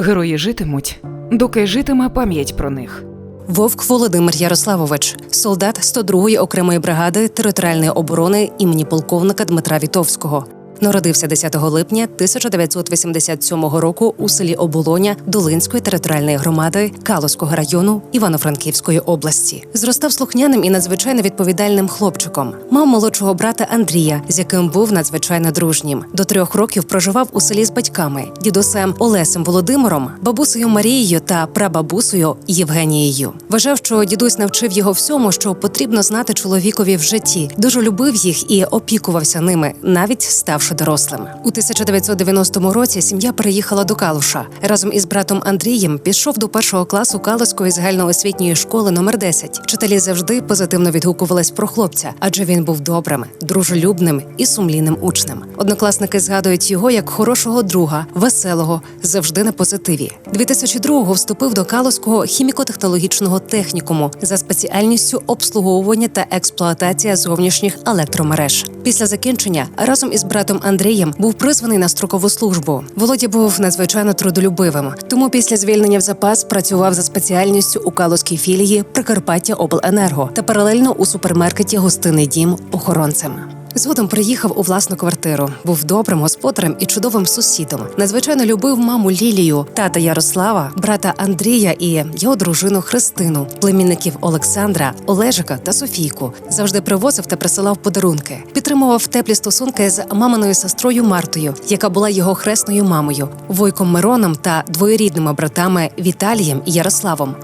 Герої житимуть, доки житиме пам'ять про них. Вовк Володимир Ярославович, солдат 102-ї окремої бригади територіальної оборони імені полковника Дмитра Вітовського. Народився 10 липня 1987 року у селі Оболоня Долинської територіальної громади Калузького району Івано-Франківської області. Зростав слухняним і надзвичайно відповідальним хлопчиком. Мав молодшого брата Андрія, з яким був надзвичайно дружнім. До трьох років проживав у селі з батьками, дідусем Олесем Володимиром, бабусею Марією та прабабусею Євгенією. Вважав, що дідусь навчив його всьому, що потрібно знати чоловікові в житті. Дуже любив їх і опікувався ними, навіть ставши дорослим. У 1990 році сім'я переїхала до Калуша. Разом із братом Андрієм пішов до першого класу Калуської загальноосвітньої школи номер 10. Вчителі завжди позитивно відгукувались про хлопця, адже він був добрим, дружелюбним і сумлінним учнем. Однокласники згадують його як хорошого друга, веселого, завжди на позитиві. 2002-го вступив до Калуського хіміко-технологічного технікуму за спеціальністю обслуговування та експлуатація зовнішніх електромереж. Після закінчення разом із братом Андрієм був призваний на строкову службу. Володя був надзвичайно трудолюбивим, тому після звільнення в запас працював за спеціальністю у Калузькій філії Прикарпаття Обленерго та паралельно у супермаркеті Гостиний дім охоронцем. Згодом приїхав у власну квартиру, був добрим господарем і чудовим сусідом. Надзвичайно любив маму Лілію, тата Ярослава, брата Андрія і його дружину Христину, племінників Олександра, Олежика та Софійку. Завжди привозив та присилав подарунки. Підтримував теплі стосунки з маминою сестрою Мартою, яка була його хресною мамою, Войком Мироном та двоєрідними братами Віталієм і Ярославом.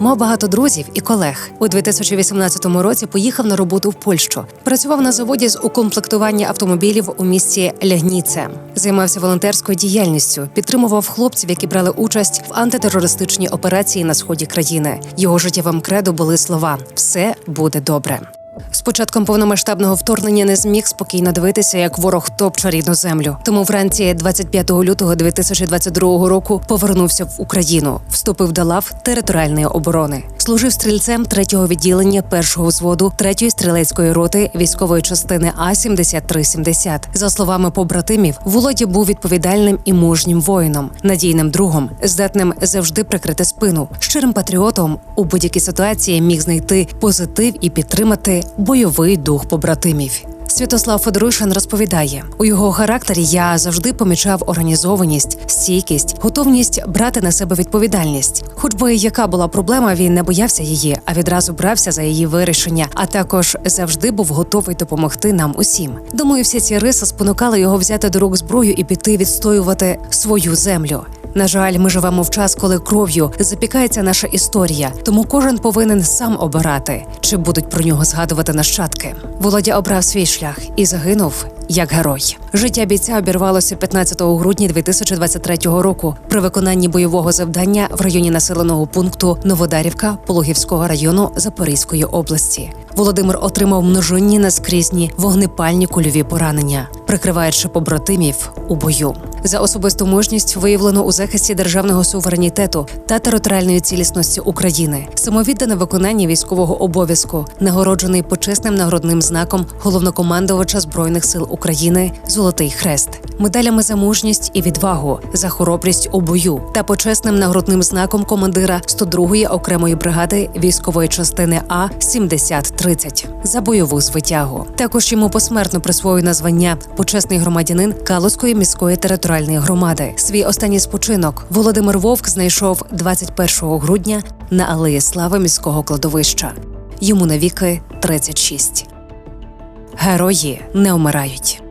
Мав багато друзів і колег. У 2018 році поїхав на роботу в Польщу. Працював на заводі з укомплектування автомобілів у місті Лягніце. Займався волонтерською діяльністю, підтримував хлопців, які брали участь в антитерористичній операції на сході країни. Його життєвим кредо були слова: все буде добре. З початком повномасштабного вторгнення не зміг спокійно дивитися, як ворог топче рідну землю. Тому вранці 25 лютого 2022 року повернувся в Україну, вступив до лав територіальної оборони. Служив стрільцем третього відділення першого взводу третьої стрілецької роти військової частини А 7370 За словами побратимів, Володя був відповідальним і мужнім воїном, надійним другом, здатним завжди прикрити спину, щирим патріотом у будь-якій ситуації міг знайти позитив і підтримати бойовий дух побратимів. Святослав Федоришин розповідає: у його характері я завжди помічав організованість, стійкість, готовність брати на себе відповідальність. Хоч би яка була проблема, він не боявся її, а відразу брався за її вирішення, а також завжди був готовий допомогти нам усім. Думаю, всі ці риси спонукали його взяти до рук зброю і піти відстоювати свою землю. На жаль, ми живемо в час, коли кров'ю запікається наша історія, тому кожен повинен сам обирати, чи будуть про нього згадувати нащадки. Володя обрав свій шлях і загинув як герой. Життя бійця обірвалося 15 грудня 2023 року при виконанні бойового завдання в районі населеного пункту Новодарівка Пологівського району Запорізької області. Володимир отримав множинні наскрізні вогнепальні кульові поранення, прикриваючи побратимів у бою. За особисту мужність виявлено у захисті державного суверенітету та територіальної цілісності України, самовіддане виконання військового обов'язку, нагороджений почесним нагородним знаком головнокомандувача збройних сил України Золотий Хрест, медалями за мужність і відвагу, за хоробрість у бою та почесним нагородним знаком командира 102-ї окремої бригади військової частини А 7030 за бойову звитягу. Також йому посмертно присвоєно звання почесний громадянин Калузької міської територіальної громади. Свій останній спочинок Володимир Вовк знайшов 21 грудня на алеї слави міського кладовища. Йому навіки 36. Герої не вмирають.